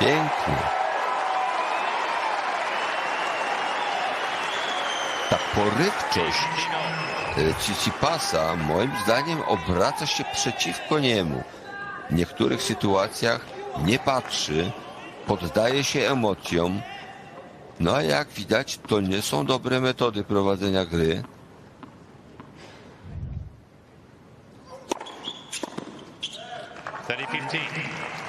Pięknie. Ta porywczość e, Cicipasa moim zdaniem obraca się przeciwko niemu. W niektórych sytuacjach nie patrzy, poddaje się emocjom. No a jak widać, to nie są dobre metody prowadzenia gry. Thirty fifteen.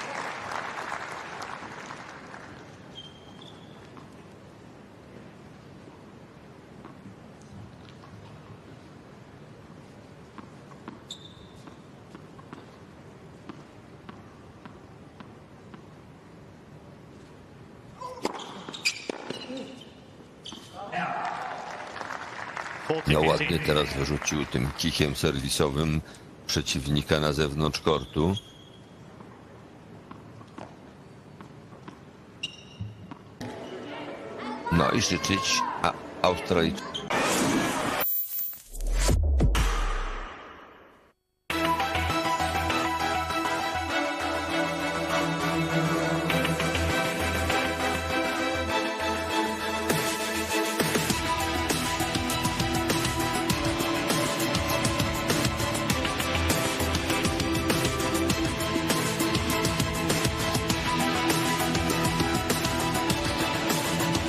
No ładnie teraz wyrzucił tym kichem serwisowym przeciwnika na zewnątrz kortu. No i życzyć a Australijczykom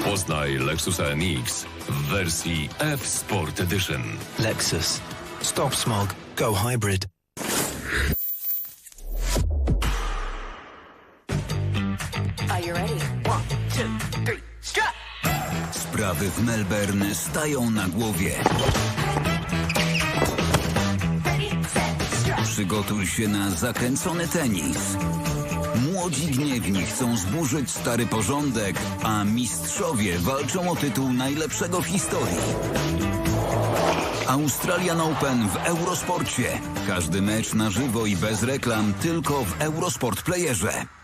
Poznaj Lexusa NX w wersji F Sport Edition. Lexus. Stop smog. Go hybrid. Are you ready? One, two, three, strut! Sprawy w Melbourne stają na głowie. Ready, set! Przygotuj się na zakręcony tenis. Młodzi gniewni chcą zburzyć stary porządek, a mistrzowie walczą o tytuł najlepszego w historii. Australian Open w Eurosporcie. Każdy mecz na żywo i bez reklam tylko w Eurosport Playerze.